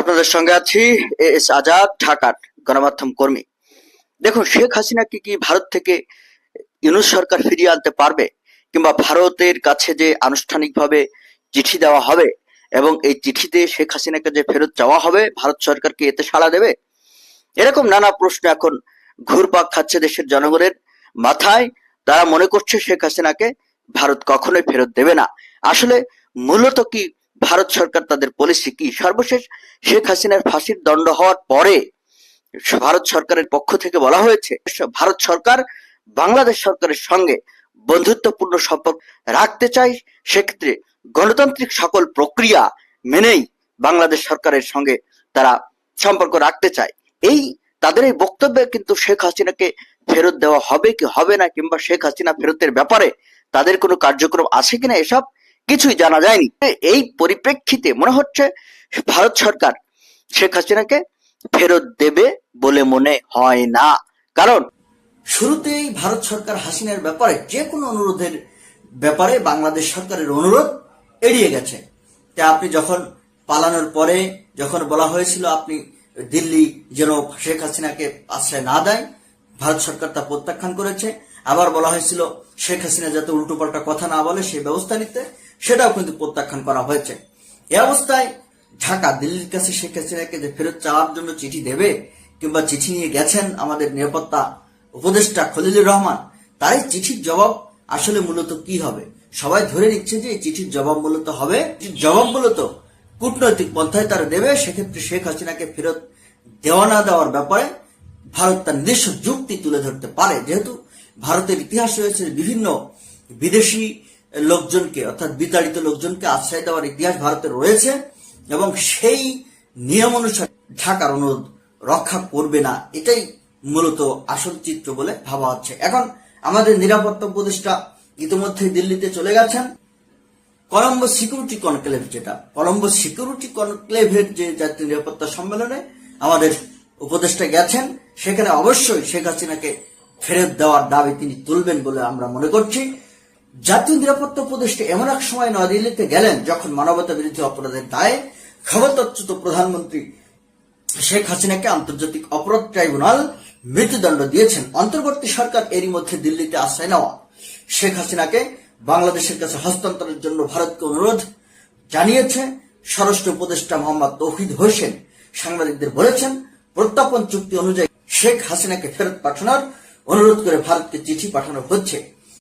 আপনাদের সঙ্গে আছি এস আজাদ, ঢাকার গণমাধ্যম কর্মী। দেখুন, শেখ হাসিনাকে কি ভারত থেকে ইউনুস সরকার ফিরিয়ে আনতে পারবে কিংবা ভারতের কাছে যে আনুষ্ঠানিকভাবে চিঠি দেওয়া হবে এবং এই চিঠিতে শেখ হাসিনাকে যে ফেরত চাওয়া হবে, ভারত সরকারকে এতে সাড়া দেবে? এরকম নানা প্রশ্ন এখন ঘুরপাক খাচ্ছে দেশের জনগণের মাথায়। তারা মনে করছে শেখ হাসিনাকে ভারত কখনোই ফেরত দেবে না। আসলে মূলত কি ভারত সরকার তাদের পলিসি কি? সর্বশেষ শেখ হাসিনার ফাঁসির দণ্ড হওয়ার পরে ভারত সরকারের পক্ষ থেকে বলা হয়েছে, ভারত সরকার বাংলাদেশ সরকারের সঙ্গে বন্ধুত্বপূর্ণ সম্পর্ক রাখতে চাই সেক্ষেত্রে গণতান্ত্রিক সকল প্রক্রিয়া মেনেই বাংলাদেশ সরকারের সঙ্গে তারা সম্পর্ক রাখতে চায়। এই তাদের এই বক্তব্যে কিন্তু শেখ হাসিনাকে ফেরত দেওয়া হবে কি হবে না, কিংবা শেখ হাসিনা ফেরতের ব্যাপারে তাদের কোনো কার্যক্রম আছে কিনা এসব কিছুই জানা যায়নি। এই পরিপ্রেক্ষিতে মনে হচ্ছে ভারত সরকার শেখ হাসিনাকে ফেরত দেবে বলে মনে হয় না। কারণ শুরুতেই ভারত সরকার হাসিনার ব্যাপারে যে কোনো অনুরোধের ব্যাপারে বাংলাদেশ সরকারের অনুরোধ এড়িয়ে গেছে। তা আপনি যখন পালানোর পরে যখন বলা হয়েছিল আপনি দিল্লি যেন শেখ হাসিনাকে আশ্রয় না দেয়, ভারত সরকার তা প্রত্যাখ্যান করেছে। আবার বলা হয়েছিল শেখ হাসিনা যাতে উল্টোপাল্টা কথা না বলে সেই ব্যবস্থা নিতে। সেটাও কিন্তু প্রত্যাখ্যান করা হয়েছে। এ অবস্থায় ঢাকা, দিল্লির কাছে শেখ হাসিনাকে যে ফেরত চাওয়ার জন্য চিঠি দেবে কিংবা চিঠি নিয়ে গেছেন আমাদের নিরাপত্তা উপদেষ্টা খলিলুর রহমান তার এই চিঠির জবাব আসলে মূলত কি হবে? সবাই ধরে নিচ্ছে যে এই চিঠির জবাব মূলত হবে জবাব মূলত কূটনৈতিক পন্থায় তারা দেবে, সেক্ষেত্রে শেখ হাসিনাকে ফেরত দেওয়া না দেওয়ার ব্যাপারে ভারত তার নিজস্ব যুক্তি তুলে ধরতে পারে। যেহেতু ভারতের ইতিহাস রয়েছে বিভিন্ন বিদেশি লোকজনকে, অর্থাৎ বিতাড়িত লোকজনকে আশ্রয় দেওয়ার ইতিহাস ভারতের রয়েছে এবং সেই নিয়ম অনুসারে ঢাকার অনুরোধ রক্ষা করবে না। এটাই মূলত আসল চিত্র বলে ভাবা হচ্ছে। এখন আমাদের নিরাপত্তা উপদেষ্টা ইতিমধ্যে দিল্লিতে চলে গেছেন। কলম্বো সিকিউরিটি কনক্লেভ যেটা কলম্বো সিকিউরিটি কনক্লেভের যে জাতীয় নিরাপত্তা সম্মেলনে আমাদের উপদেষ্টা গেছেন, সেখানে অবশ্যই শেখ হাসিনাকে ফেরত দেওয়ার দাবি তিনি তুলবেন বলে আমরা মনে করছি। জাতীয় নিরাপত্তা উপদেষ্টা এমন এক সময় নয়াদিল্লিতে গেলেন যখন মানবতা বিরোধী অপরাধের দায়ে ক্ষমতাচ্যুত প্রধানমন্ত্রী শেখ হাসিনাকে আন্তর্জাতিক অপরাধ ট্রাইব্যুনাল মৃত্যুদণ্ড দিয়েছেন। অন্তর্বর্তী সরকার এরই মধ্যে দিল্লিতে আশ্রয় নেওয়া। শেখ হাসিনাকে বাংলাদেশের কাছে হস্তান্তরের জন্য ভারতকে অনুরোধ জানিয়েছে স্বরাষ্ট্র উপদেষ্টা মোহাম্মদ তৌহিদ হোসেন। সাংবাদিকদের বলেছেন প্রত্যাপন চুক্তি অনুযায়ী শেখ হাসিনাকে ফেরত পাঠানোর অনুরোধ করে ভারতকে চিঠি পাঠানো হচ্ছে।